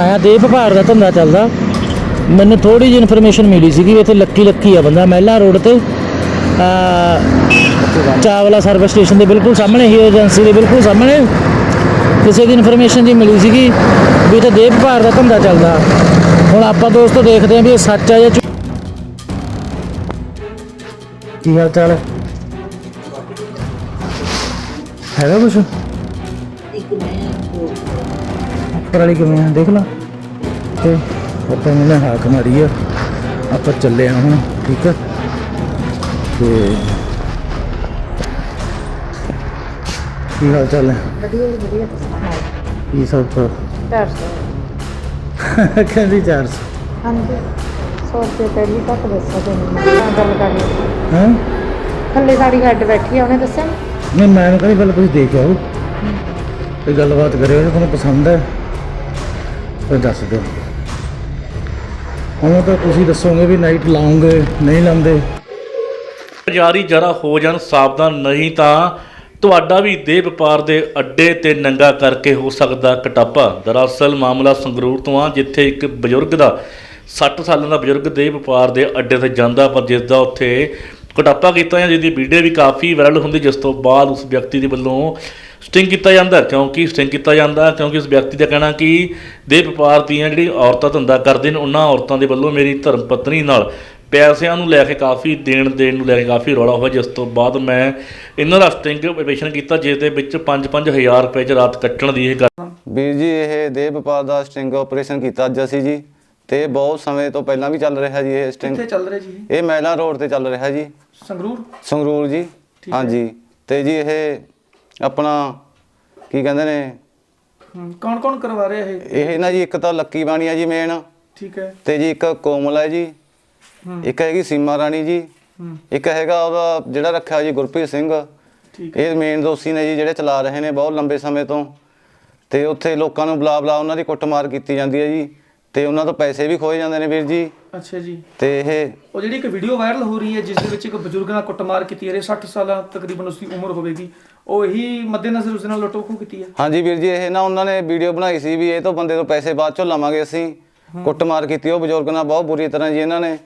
ਆਇਆ ਦੇ ਵਿਭਾਗ ਦਾ ਧੰਦਾ ਚੱਲਦਾ। ਮੈਨੂੰ ਥੋੜੀ ਜਿਹੀ ਇਨਫੋਰਮੇਸ਼ਨ ਮਿਲੀ ਸੀਗੀ ਵੀ ਇੱਥੇ ਲੱਕੀ ਲੱਕੀ ਆ ਬੰਦਾ, ਮਹਿਲਾ ਰੋਡ ਤੇ। ਆ, ਚਾਵਲਾ ਸਰਵਿਸ ਸਟੇਸ਼ਨ ਦੇ ਬਿਲਕੁਲ ਸਾਹਮਣੇ ਹੀ ਏਜੰਸੀ ਦੇ ਬਿਲਕੁਲ ਸਾਹਮਣੇ। ਕਿਸੇ ਦੀ ਇਨਫੋਰਮੇਸ਼ਨ ਜੀ ਮਿਲੀ ਸੀਗੀ ਵੀ ਇੱਥੇ ਦੇ ਵਿਭਾਗ ਦਾ ਧੰਦਾ ਚੱਲਦਾ। ਹੁਣ ਆਪਾਂ ਦੋਸਤੋ ਦੇਖਦੇ ਆਂ ਵੀ ਇਹ ਸੱਚ ਆ ਜਾਂ ਕੀ ਹਾਲ ਚਾਲ ਹੈ? ਹੈਗਾ ਕੁਛ? ਉੱਪਰ ਵਾਲੀ ਕਿਵੇਂ ਆ ਦੇਖ ਲਾ। ਤੇ ਆਪਾਂ ਨੂੰ ਹਾਕ ਮਾਰੀ ਆ। ਆਪਾਂ ਚੱਲੇ ਆ ਹੁਣ ਠੀਕ ਆ? ਤੇ ਕੀ ਹਾਲ ਚਾਲ ਹੈ ਵਧੀਆ ਵਧੀਆ ਕੀ ਸਭ ਤੋਂ? 400 ਕਹਿੰਦੀ 400 ਹਾਂਜੀ 100 ਰੁਪਏ ਪਹਿਲੀ ਤੱਕ ਦੱਸਿਆ ਤੈਨੂੰ ਗੱਲ ਕਰ ਲਈ। ਹਾਂ? ਥੱਲੇ ਸਾਡੀ ਹੈਡ ਬੈਠੀ ਆ ਉਹਨੇ ਦੱਸਿਆ? ਨਹੀਂ ਮੈਂ ਕਹਿੰਦੀ ਪਹਿਲਾਂ ਤੁਸੀਂ ਦੇਖ ਆਓ। ਤੇ ਗੱਲਬਾਤ ਕਰਿਓ ਜੇ ਤੁਹਾਨੂੰ ਪਸੰਦ ਹੈ ਫਿਰ ਦੱਸ ਦਿਓ। ਹੁਣ ਤਾਂ ਤੁਸੀਂ ਦੱਸੋਗੇ ਵੀ ਨਾਈਟ ਲਾਉਂਗੇ, ਨਹੀਂ ਲਾਉਂਦੇ। ਜਾਰੀ ਜਰਾ ਹੋ ਜਾਣ, ਸਾਵਧਾਨ ਨਹੀਂ ਤਾਂ ਤੁਹਾਡਾ ਵੀ ਦੇਹ ਵਪਾਰ ਦੇ ਅੱਡੇ ਤੇ ਨੰਗਾ ਕਰਕੇ ਹੋ ਸਕਦਾ ਕਟਾਪਾ। ਦਰਅਸਲ ਮਾਮਲਾ ਸੰਗਰੂਰ ਤੋਂ ਆ, ਜਿੱਥੇ ਇੱਕ ਬਜ਼ੁਰਗ ਦਾ 60 ਸਾਲਾਂ ਦਾ ਬਜ਼ੁਰਗ ਦੇਹ ਵਪਾਰ ਦੇ ਅੱਡੇ ਤੇ ਜਾਂਦਾ, ਪਰ ਜਿਸ ਦਾ ਉੱਥੇ ਕਟਾਪਾ ਕੀਤਾ ਜਾਂ ਜਿਹਦੀ ਵੀਡੀਓ ਵੀ ਕਾਫੀ ਵਾਇਰਲ ਹੁੰਦੀ, ਜਿਸ ਤੋਂ ਬਾਅਦ ਉਸ ਵਿਅਕਤੀ ਦੇ ਵੱਲੋਂ ਸਟਿੰਗ ਕੀਤਾ ਜਾਂਦਾ, ਕਿਉਂਕਿ ਸਟਿੰਗ ਕੀਤਾ ਜਾਂਦਾ, ਕਿਉਂਕਿ ਉਸ ਵਿਅਕਤੀ ਦਾ ਕਹਿਣਾ ਕਿ ਦੇਹ ਵਪਾਰ ਦੀਆਂ ਜਿਹੜੀ ਔਰਤਾਂ ਧੰਦਾ ਕਰਦੇ ਨੇ, ਉਹਨਾਂ ਔਰਤਾਂ ਦੇ ਵੱਲੋਂ ਮੇਰੀ ਧਰਮ ਪਤਨੀ ਨਾਲ ਪੈਸਿਆਂ ਨੂੰ ਲੈ ਕੇ ਕਾਫੀ ਦੇਣ ਦੇਣ ਨੂੰ ਲੈ ਕੇ ਕਾਫੀ ਰੌਲਾ ਹੋਇਆ, ਜਿਸ ਤੋਂ ਬਾਅਦ ਮੈਂ ਇਹਨਾਂ ਦਾ ਸਟਿੰਗ ਆਪਰੇਸ਼ਨ ਕੀਤਾ ਜਿਸ ਦੇ ਵਿੱਚ 5-5000 ਰੁਪਏ ਚ ਰਾਤ ਕੱਟਣ ਦੀ ਇਹ ਗੱਲ ਵੀਰ ਜੀ, ਇਹ ਦੇਹ ਵਪਾਰ ਦਾ ਸਟਿੰਗ ਆਪਰੇਸ਼ਨ ਕੀਤਾ ਅੱਜ ਅਸੀਂ ਜੀ। ਤੇ ਬਹੁਤ ਸਮੇਂ ਤੋਂ ਪਹਿਲਾਂ ਵੀ ਚੱਲ ਰਿਹਾ ਜੀ ਇਹ ਸਟਿੰਗ। ਕਿੱਥੇ ਚੱਲ ਰਿਹਾ ਜੀ ਇਹ? ਇਹ ਮਹਿਲਾ ਰੋਡ ਤੇ ਚੱਲ ਰਿਹਾ ਜੀ। ਸੰਗਰੂਰ? ਸੰਗਰੂਰ ਜੀ ਠੀਕ ਹੈ। ਹਾਂਜੀ। ਤੇ ਜੀ ਇਹ ਆਪਣਾ ਕੀ ਕਹਿੰਦੇ ਨੇ? ਕੌਣ ਕੌਣ ਕਰਵਾ ਰਿਹਾ ਇਹ? ਇਹ ਨਾ ਜੀ ਇੱਕ ਤਾਂ ਲੱਕੀ ਬਾਣੀ ਆ ਜੀ ਮੇਨ ਠੀਕ ਹੈ। ਤੇ ਜੀ ਇੱਕ ਕੋਮਲ ਹੈ ਜੀ। ਹੂੰ ਇੱਕ ਹੈਗੀ ਸੀਮਾ ਰਾਣੀ ਜੀ। ਹੂੰ ਇੱਕ ਹੈਗਾ ਉਹਦਾ ਜਿਹੜਾ ਰੱਖਿਆ ਜੀ ਗੁਰਪ੍ਰੀਤ ਸਿੰਘ। ਠੀਕ ਹੈ। ਇਹ ਮੇਨ ਦੋਸ਼ੀ ਨੇ ਜੀ ਜਿਹੜੇ ਚਲਾ ਰਹੇ ਨੇ ਬਹੁਤ ਲੰਬੇ ਸਮੇਂ ਤੋਂ। ਤੇ ਉੱਥੇ ਲੋਕਾਂ ਨੂੰ ਬੁਲਾ ਬੁਲਾ ਉਹਨਾਂ ਦੀ ਕੁੱਟਮਾਰ ਕੀਤੀ ਜਾਂਦੀ ਹੈ ਜੀ। ਤੇ ਉਹਨਾਂ ਤੋਂ ਪੈਸੇ ਵੀ ਖੋਏ ਜਾਂਦੇ ਨੇ ਵੀਰ ਜੀ। ਅੱਛਾ ਜੀ। ਤੇ ਇਹ ਉਹ ਜਿਹੜੀ ਇੱਕ ਵੀਡੀਓ ਵਾਇਰਲ ਹੋ ਰਹੀ ਹੈ ਜਿਸ ਦੇ ਵਿੱਚ ਇੱਕ ਬਜ਼ੁਰਗ ਨਾਲ ਕੁੱਟਮਾਰ ਕੀਤੀ ਹੈ 60 ਸਾਲਾਂ ਤਕਰੀਬਨ ਉਸ ਦੀ ਉਮਰ ਹੋਵੇਗੀ। ਉਹ ਇਹੀ ਮੱਦੇਨਜ਼ਰ ਉਸ ਨਾਲ ਲੁੱਟੋ ਕੀਤੀ ਹੈ? ਹਾਂਜੀ ਵੀਰ ਜੀ ਇਹ ਨਾ ਉਹਨਾਂ ਨੇ ਵੀਡੀਓ ਬਣਾਈ ਸੀ ਵੀ ਇਹ ਤੋਂ ਬੰਦੇ ਤੋਂ ਪੈਸੇ ਬਾਅਦ ਚੋਂ ਲਵਾਂਗੇ ਅਸੀਂ। ਕੁੱਟਮਾਰ ਕੀਤੀ ਉਹ ਬਜ਼ੁਰਗ ਨਾਲ ਬਹੁਤ ਬੁਰੀ ਤਰ੍ਹਾਂ ਜੀ ਇਹਨਾਂ ਨੇ।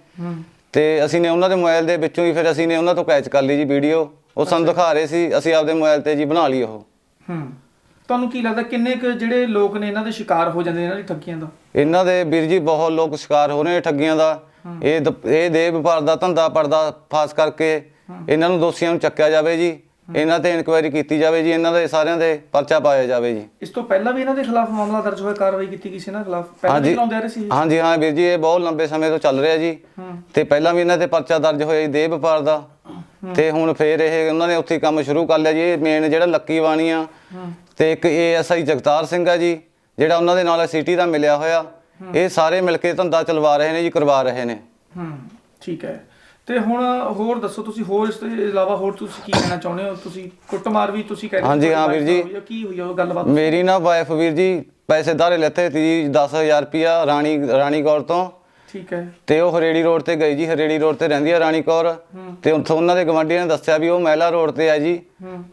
ਤੇ ਅਸੀਂ ਨੇ ਉਹਨਾਂ ਦੇ ਮੋਬਾਈਲ ਦੇ ਵਿੱਚੋਂ ਹੀ ਫਿਰ ਅਸੀਂ ਨੇ ਉਹਨਾਂ ਤੋਂ ਕੈਚ ਕਰ ਲਈ ਜੀ ਵੀਡੀਓ ਉਹ ਸਾਨੂੰ ਦਿਖਾ ਰਹੇ ਸੀ ਅਸੀਂ ਆਪਦੇ ਮੋਬਾਈਲ ਤੇ ਜੀ ਬਣਾ ਲਈ ਉਹ। ਹੂੰ। ਤੁਹਾਨੂੰ ਕੀ ਲੱਗਦਾ ਕਿੰਨੇ ਕੁ ਜਿਹੜੇ ਲੋਕ ਨੇ ਇਹਨਾਂ ਦੇ ਸ਼ਿਕਾਰ ਹੋ ਜਾਂਦੇ ਨੇ ਇਹਨਾਂ ਦੀ ਠੱਗੀਆਂ ਦਾ? ਇਹਨਾਂ ਦੇ ਵੀਰ ਜੀ ਬਹੁਤ ਲੋਕ ਸ਼ਿਕਾਰ ਹੋ ਰਹੇ ਨੇ ਠੱਗੀਆਂ ਦਾ। ਇਹ ਦ- ਇਹ ਦੇ ਵਪਾਰ ਦਾ ਧੰਦਾ ਪਰਦਾ ਫਾਸ ਕਰਕੇ ਇਹਨਾਂ ਨੂੰ ਦੋਸ਼ੀਆਂ ਨੂੰ ਚੱਕਿਆ ਜਾਵੇ ਜੀ। ਇਹਨਾਂ ਤੇ ਇਨਕੁਆਇਰੀ ਕੀਤੀ ਜਾਵੇ ਜੀ। ਇਹਨਾਂ ਦੇ ਸਾਰਿਆਂ ਦੇ ਪਰਚਾ ਪਾਇਆ ਜਾਵੇ ਜੀ। ਇਸ ਤੋਂ ਪਹਿਲਾਂ ਵੀ ਇਹਨਾਂ ਦੇ ਖਿਲਾਫ ਮਾਮਲਾ ਦਰਜ ਹੋਇਆ ਕਾਰਵਾਈ ਕੀਤੀ ਗਈ ਸੀ ਇਹਨਾਂ ਖਿਲਾਫ? ਪਹਿਲਾਂ ਵੀ ਚਲਾਉਂਦੇ ਆ ਰਹੇ ਸੀ? ਹਾਂਜੀ ਹਾਂ ਵੀਰ ਜੀ ਇਹ ਬਹੁਤ ਲੰਬੇ ਸਮੇਂ ਤੋਂ ਚੱਲ ਰਿਹਾ ਜੀ। ਹੂੰ। ਤੇ ਪਹਿਲਾਂ ਵੀ ਇਹਨਾਂ ਤੇ ਪਰਚਾ ਦਰਜ ਹੋਇਆ ਜੀ ਦੇਹ ਵਪਾਰ ਦਾ। ਤੇ ਹੁਣ ਫੇਰ ਇਹ ਉਹਨਾਂ ਨੇ ਉੱਥੇ ਹੀ ਕੰਮ ਸ਼ੁਰੂ ਕਰ ਲਿਆ ਜੀ। ਇਹ ਮੇਨ ਜਿਹੜਾ ਲੱਕੀ ਬਾਣੀ ਆ ਹੂੰ। ਤੇ ਇੱਕ ਏਐਸਆਈ ਜਗਤਾਰ ਸਿੰਘ ਆ ਜੀ ਜਿਹੜਾ ਉਹਨਾਂ ਦੇ ਨਾਲ ਸਿਟੀ ਦਾ ਮਿਲਿਆ ਹੋਇਆ। ਇਹ ਸਾਰੇ ਮਿਲ ਕੇ ਧੰਦਾ ਚਲਵਾ ਰਹੇ ਨੇ ਜੀ ਕਰਵਾ ਰਹੇ ਨੇ। ਹੂੰ ਠੀਕ ਹੈ। ਤੇ ਹੁਣ ਹੋਰ ਦੱਸੋ ਤੁਸੀਂ ਹੋਰ ਇਸ ਤੋਂ ਇਲਾਵਾ ਹੋਰ ਤੁਸੀਂ ਕੀ ਕਹਿਣਾ ਚਾਹੁੰਦੇ ਹੋ? ਤੁਸੀਂ ਕੁੱਟਮਾਰ ਵੀ ਤੁਸੀਂ ਕਹਿੰਦੇ ਹਾਂਜੀ, ਹਾਂ ਵੀਰ ਜੀ। ਕੀ ਹੋਈ ਉਹ ਗੱਲਬਾਤ ਮੇਰੀ ਨਾ ਵਾਈਫ ਵੀਰ ਜੀ ਪੈਸੇ ਧਾਰੇ ਲੈਤੇ ਜੀ 10000 ਰੁਪਿਆ ਰਾਣੀ ਰਾਣੀ ਕੌਰ ਤੋਂ। ਠੀਕ ਹੈ। ਤੇ ਉਹ ਹਰੇੜੀ ਰੋਡ ਤੇ ਗਈ ਜੀ ਹਰੇੜੀ ਰੋਡ ਤੇ ਰਹਿੰਦੀ ਆ ਰਾਣੀ ਕੌਰ। ਤੇ ਉੱਥੋਂ ਉਹਨਾਂ ਦੇ ਗਵਾਂਢੀਆਂ ਨੇ ਦੱਸਿਆ ਵੀ ਉਹ ਮਹਿਲਾ ਰੋਡ ਤੇ ਆ ਜੀ।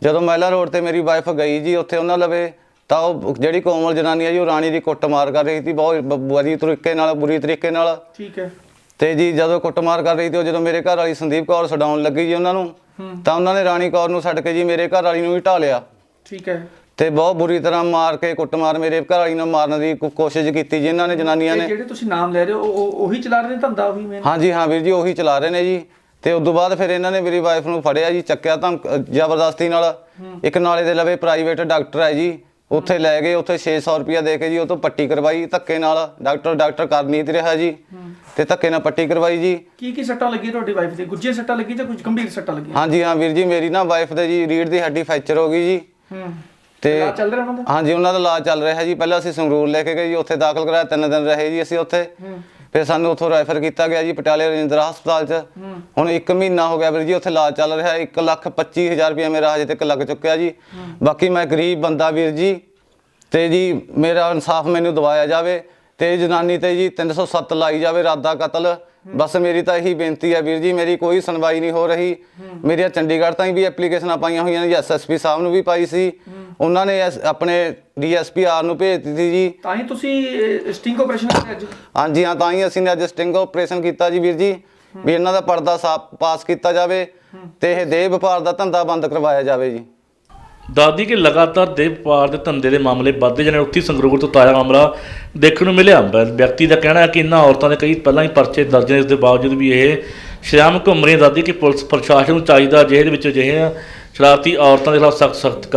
ਜਦੋਂ ਮਹਿਲਾ ਰੋਡ ਤੇ ਮੇਰੀ ਵਾਈਫ ਗਈ ਜੀ ਉੱਥੇ ਉਹਨਾਂ ਲਵੇ ਤਾਂ ਉਹ ਜਿਹੜੀ ਕੋਮਲ ਜਨਾਨੀ ਆ ਜੀ ਉਹ ਰਾਣੀ ਦੀ ਕੁੱਟਮਾਰ ਕਰ ਰਹੀ ਸੀ ਬਹੁਤ ਬੁਰੀ ਤਰੀਕੇ ਨਾਲ ਬੁਰੀ ਤਰੀਕੇ ਨਾਲ। ਠੀਕ ਹੈ। ਤੇ ਜੀ ਜਦੋਂ ਕੁੱਟਮਾਰ ਕਰ ਰਹੀ ਸੀ ਉਹ ਜਦੋਂ ਮੇਰੇ ਘਰ ਵਾਲੀ ਸੰਦੀਪ ਕੌਰ ਛਡਾਉਣ ਲੱਗੀ ਜੀ ਉਹਨਾਂ ਨੂੰ ਤਾਂ ਉਹਨਾਂ ਨੇ ਰਾਣੀ ਕੌਰ ਨੂੰ ਛੱਡ ਕੇ ਜੀ ਮੇਰੇ ਘਰ ਵਾਲੀ ਨੂੰ ਹੀ ਢਾ ਲਿਆ। ਠੀਕ ਹੈ। ਤੇ ਬਹੁਤ ਬੁਰੀ ਤਰ੍ਹਾਂ ਮਾਰ ਕੇ ਕੁੱਟਮਾਰ ਮੇਰੇ ਘਰ ਵਾਲੀ ਨੂੰ ਮਾਰਨ ਦੀ ਕੋ- ਕੋਸ਼ਿਸ਼ ਕੀਤੀ ਜੀ ਇਹਨਾਂ ਨੇ ਜਨਾਨੀਆਂ ਨੇ। ਜਿਹੜੇ ਤੁਸੀਂ ਨਾਮ ਲੈ ਰਹੇ ਹੋ ਉਹ- ਉਹ ਉਹੀ ਚਲਾ ਰਹੇ ਨੇ ਧੰਦਾ ਉਹੀ ਮੇਨ ਹਾਂਜੀ ਹਾਂ ਵੀਰ ਜੀ ਉਹੀ ਚਲਾ ਰਹੇ ਨੇ ਜੀ। ਤੇ ਉਸ ਤੋਂ ਬਾਅਦ ਫਿਰ ਇਹਨਾਂ ਨੇ ਮੇਰੀ ਵਾਈਫ ਨੂੰ ਫੜਿਆ ਜੀ ਚੱਕਿਆ ਤਾਂ ਜ਼ਬਰਦਸਤੀ ਨਾਲ। ਇੱਕ ਨਾਲੇ ਦੇ ਲਵੇ ਪ੍ਰਾਈਵੇਟ ਡਾਕਟਰ ਹੈ ਜੀ। ਉੱਥੇ ਲੈ ਗਏ ਉੱਥੇ 600 ਰੁਪਇਆ ਦੇ ਕੇ ਜੀ ਉਹ ਤੋਂ ਪੱਟੀ ਕਰਵਾਈ ਧੱਕੇ ਨਾਲ। ਡਾਕਟਰ ਡਾਕਟਰ ਕਰ ਨਹੀਂ ਤੇ ਰਿਹਾ ਜੀ। ਤੇ ਧੱਕੇ ਨਾਲ ਪੱਟੀ ਕਰਵਾਈ ਜੀ। ਕੀ ਕੀ ਸੱਟਾਂ ਲੱਗੀਆਂ ਤੁਹਾਡੀ ਵਾਈਫ ਦੇ? ਗੁੱਜੇ ਸੱਟਾਂ ਲੱਗੀ ਜਾਂ ਕੁਝ ਗੰਭੀਰ ਸੱਟਾਂ ਲੱਗੀਆਂ? ਹਾਂਜੀ ਹਾਂ ਵੀਰ ਜੀ ਮੇਰੀ ਨਾ ਵਾਈਫ ਦੇ ਜੀ ਰੀੜ ਦੀ ਹੱਡੀ ਫ੍ਰੈਕਚਰ ਹੋ ਗਈ ਜੀ। ਹੂੰ। ਤੇ ਇਲਾਜ ਚੱਲ ਰਿਹਾ ਉਹਨਾਂ ਦਾ? ਹਾਂਜੀ ਉਹਨਾਂ ਦਾ ਇਲਾਜ ਚੱਲ ਰਿਹਾ ਜੀ। ਪਹਿਲਾਂ ਅਸੀਂ ਸੰਗਰੂਰ ਲੈ ਕੇ ਗਏ ਜੀ ਉੱਥੇ ਦਾਖਲ ਕਰਾਇਆ ਤਿੰਨ ਦਿਨ ਰਹੇ ਜੀ ਅਸੀਂ ਉੱਥੇ। ਫਿਰ ਸਾਨੂੰ ਉੱਥੋਂ ਰੈਫਰ ਕੀਤਾ ਗਿਆ ਜੀ ਪਟਿਆਲੇ ਰਜਿੰਦਰਾ ਹਸਪਤਾਲ 'ਚ। ਹੁਣ 1 ਮਹੀਨਾ ਹੋ ਗਿਆ ਵੀਰ ਜੀ ਉੱਥੇ ਇਲਾਜ ਚੱਲ ਰਿਹਾ 1 ਲੱਖ 25 ਹਜ਼ਾਰ ਰੁਪਇਆ ਮੇਰਾ ਹਜੇ ਤੱਕ ਲੱਗ ਚੁੱਕਿਆ ਜੀ। ਬਾਕੀ ਮੈਂ ਗਰੀਬ ਬੰਦਾ ਵੀਰ ਜੀ ਤੇ ਜੀ ਮੇਰਾ ਇਨਸਾਫ ਮੈਨੂੰ ਦਵਾਇਆ ਜਾਵੇ ਤੇ ਜਨਾਨੀ ਤੇ ਜੀ 307 ਲਾਈ ਜਾਵੇ ਰਾਦਾ ਕਤਲ। ਬਸ ਮੇਰੀ ਤਾਂ ਇਹੀ ਬੇਨਤੀ ਹੈ ਵੀਰ ਜੀ ਮੇਰੀ ਕੋਈ ਸੁਣਵਾਈ ਨਹੀਂ ਹੋ ਰਹੀ। ਮੇਰੀਆਂ ਚੰਡੀਗੜ੍ਹ ਤਾਈਂ ਵੀ ਐਪਲੀਕੇਸ਼ਨਾਂ ਪਾਈਆਂ ਹੋਈਆਂ ਨੇ ਐਸਐਸਪੀ ਸਾਹਿਬ ਨੂੰ ਵੀ ਪਾਈ ਸੀ। ਉਹਨਾਂ ਨੇ ਐਸ- ਆਪਣੇ ਡੀਐਸਪੀ ਆਰ ਨੂੰ ਭੇਜ ਦਿੱਤੀ ਜੀ। ਤਾਂ ਹੀ ਤੁਸੀਂ ਸਟਿੰਗ ਆਪਰੇਸ਼ਨ ਕਰਿਆ ਅੱਜ? ਹਾਂਜੀ ਹਾਂ ਤਾਂ ਹੀ ਅਸੀਂ ਨੇ ਅੱਜ ਸਟਿੰਗ ਆਪਰੇਸ਼ਨ ਕੀਤਾ ਜੀ ਵੀਰ ਜੀ ਵੀ ਇਹਨਾਂ ਦਾ ਪਰਦਾ ਸਾਫ਼ ਪਾਸ ਕੀਤਾ ਜਾਵੇ ਤੇ ਇਹ ਦੇਹ ਵਪਾਰ ਦਾ ਧੰਦਾ ਬੰਦ ਕਰਵਾਇਆ ਜਾਵੇ ਜੀ। ਦਾਦੀ ਕਿ ਲਗਾਤਾਰ ਦੇਹ ਵਪਾਰ ਦੇ ਧੰਦੇ ਦੇ ਮਾਮਲੇ ਵੱਧਦੇ ਜਾਣੇ ਉੱਥੇ ਹੀ ਸੰਗਰੂਰ ਤੋਂ ਤਾਜ਼ਾ ਮਾਮਲਾ ਦੇਖਣ ਨੂੰ ਮਿਲਿਆ। ਬ- ਵਿਅਕਤੀ ਦਾ ਕਹਿਣਾ ਹੈ ਕਿ ਇਹਨਾਂ ਔਰਤਾਂ ਦੇ ਕਈ ਪਹਿਲਾਂ ਹੀ ਪਰਚੇ ਦਰਜ ਨੇ। ਇਸ ਦੇ ਬਾਵਜੂਦ ਵੀ ਇਹ ਸ਼ਾਮ ਘੁੰਮ ਰਹੀ ਦਾਦੀ ਕਿ ਪੁਲਿਸ ਪ੍ਰਸ਼ਾਸਨ ਨੂੰ ਚਾਹੀਦਾ ਜਿਹੇ ਦੇ ਵਿੱਚ ਅਜਿਹੇ ਸ਼ਰਾਰਤੀ ਔਰਤਾਂ ਦੇ ਖਿਲਾਫ ਸਖਤ ਸਖਤ